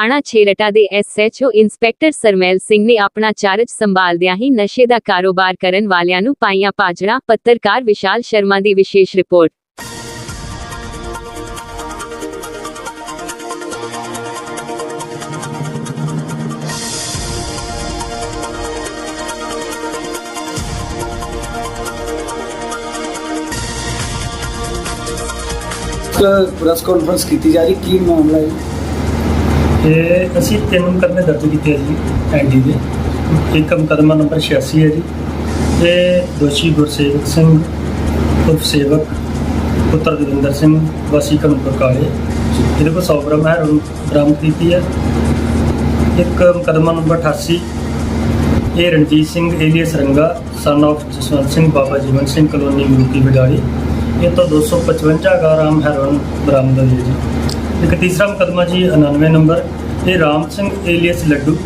ਥਾਣਾ ਛੇਰਟਾ ਦੇ SHO inspector ਸਰਮੈਲ Singh ਨੇ ਆਪਣਾ ਚਾਰਜ ਸੰਭਾਲਦਿਆਂ ਹੀ ਨਸ਼ੇ ਦਾ ਕਾਰੋਬਾਰ ਕਰਨ ਵਾਲਿਆਂ ਨੂੰ ਪਾਈਆਂ ਪਾਜੜਾ ਪੱਤਰਕਾਰ ਵਿਸ਼ਾਲ ਸ਼ਰਮਾ ਦੀ ਵਿਸ਼ੇਸ਼ ਰਿਪੋਰਟ। ਪ੍ਰੈਸ ਕਾਨਫਰੰਸ ਕੀਤੀ ਜਾ ਰਹੀ, ਕੀ ਮਾਮਲਾ ਹੈ? ਤੇ ਅਸੀਂ ਤਿੰਨ ਮੁਕੱਦਮੇ ਦਰਜ ਕੀਤੇ ਆ ਜੀ, ਐਨਡੀ ਦੇ। ਇੱਕ ਮੁਕੱਦਮਾ ਨੰਬਰ 86 ਹੈ ਜੀ, ਤੇ ਦੋਸ਼ੀ ਗੁਰਸੇਵਕ ਸਿੰਘ ਉਰਫ ਸੇਵਕ ਪੁੱਤਰ ਦਵਿੰਦਰ ਸਿੰਘ, ਵਾਸੀ ਕਨਪੁਰ ਕਾਲੇ। ਇਹਦੇ ਕੋਲ 100 ਗ੍ਰਾਮ ਹੈਰੋਇਨ ਬਰਾਮਦ ਕੀਤੀ ਹੈ। ਇੱਕ ਮੁਕੱਦਮਾ ਨੰਬਰ 88 ਇਹ Ranjit Singh alias Ranga son of Jaswant Singh, Baba Jeevan Singh, colony Murti Vidali ਇਹ ਤੋਂ 255 ਗ੍ਰਾਮ ਹੈਰੋਨ ਬਰਾਮਦ ਹੋਈ ਹੈ ਜੀ। ਇੱਕ ਤੀਸਰਾ ਮੁਕੱਦਮਾ ਜੀ 99 ਨੰਬਰ ਇਹ ਰਾਮ ਸਿੰਘ ਏਲੀਅਸ ਲੱਡੂ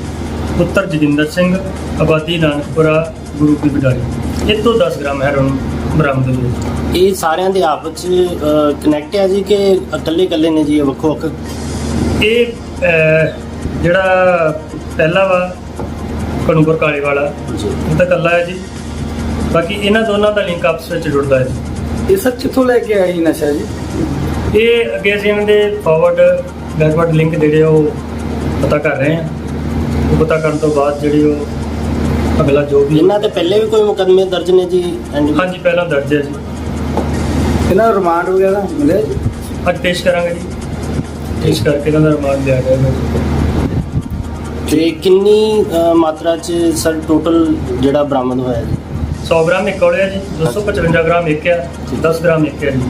ਪੁੱਤਰ ਜਗਿੰਦਰ ਸਿੰਘ ਆਬਾਦੀ ਨਾਨਕਪੁਰਾ ਗੁਰੂ ਕੀ ਵਿਡਾਲੀ ਇਹ ਤੋਂ 10 ਗ੍ਰਾਮ ਹੈਰੋਇਨ ਬਰਾਮਦ ਹੋਈ ਹੈ ਜੀ। ਇਹ ਸਾਰਿਆਂ ਦੇ ਆਪਸ ਚ ਕਨੈਕਟ ਹੈ ਜੀ ਕਿ ਇਕੱਲੇ ਇਕੱਲੇ ਨੇ ਜੀ ਇਹ ਵੱਖੋ ਵੱਖ ਇਹ ਜਿਹੜਾ ਪਹਿਲਾ ਵਾ ਕਨੂਪੁਰ ਕਾਲੇ ਵਾਲਾ ਇਹ ਤਾਂ ਕੱਲਾ ਹੈ ਜੀ। ਬਾਕੀ ਇਹਨਾਂ ਦੋਨਾਂ ਦਾ ਲਿੰਕ ਆਪਸ ਵਿੱਚ ਜੁੜਦਾ ਹੈ ਜੀ। ਇਹ ਸਰ ਕਿੱਥੋਂ ਲੈ ਕੇ ਆਈ ਨਸ਼ਾ ਜੀ? ਇਹ ਅੱਗੇ ਅਸੀਂ ਇਹਨਾਂ ਦੇ ਫਾਰਵਰਡ ਬੈਕਵਰਡ ਲਿੰਕ ਜਿਹੜੇ ਆ ਉਹ ਪਤਾ ਕਰ ਰਹੇ ਹਾਂ। ਉਹ ਪਤਾ ਕਰਨ ਤੋਂ ਬਾਅਦ ਜਿਹੜੀ ਉਹ ਅਗਲਾ ਜੋ ਵੀ ਇਹਨਾਂ ਤੇ ਪਹਿਲੇ ਵੀ ਕੋਈ ਮੁਕੱਦਮੇ ਦਰਜ ਨੇ ਜੀ? ਹਾਂਜੀ ਪਹਿਲਾਂ ਦਰਜ ਹੈ ਜੀ। ਇਹਨਾਂ ਨੂੰ ਰਿਮਾਂਡ ਵਗੈਰਾ ਮਿਲਿਆ ਜੀ? ਅੱਜ ਪੇਸ਼ ਕਰਾਂਗੇ ਜੀ। ਪੇਸ਼ ਕਰਕੇ ਇਹਨਾਂ ਦਾ ਰਿਮਾਂਡ ਲਿਆ ਜਾਏਗਾ ਜੀ। ਤੇ ਕਿੰਨੀ ਅ, ਮਾਤਰਾ ਚ ਸਰ ਟੋਟਲ ਜਿਹੜਾ ਬਰਾਮਦ ਹੋਇਆ ਜੀ? 100 ਗ੍ਰਾਮ ਇੱਕ ਔਲਿਆ ਜੀ 255 ਗ੍ਰਾਮ ਇੱਕ ਆ 10 ਗ੍ਰਾਮ ਇੱਕ ਹੈ ਜੀ।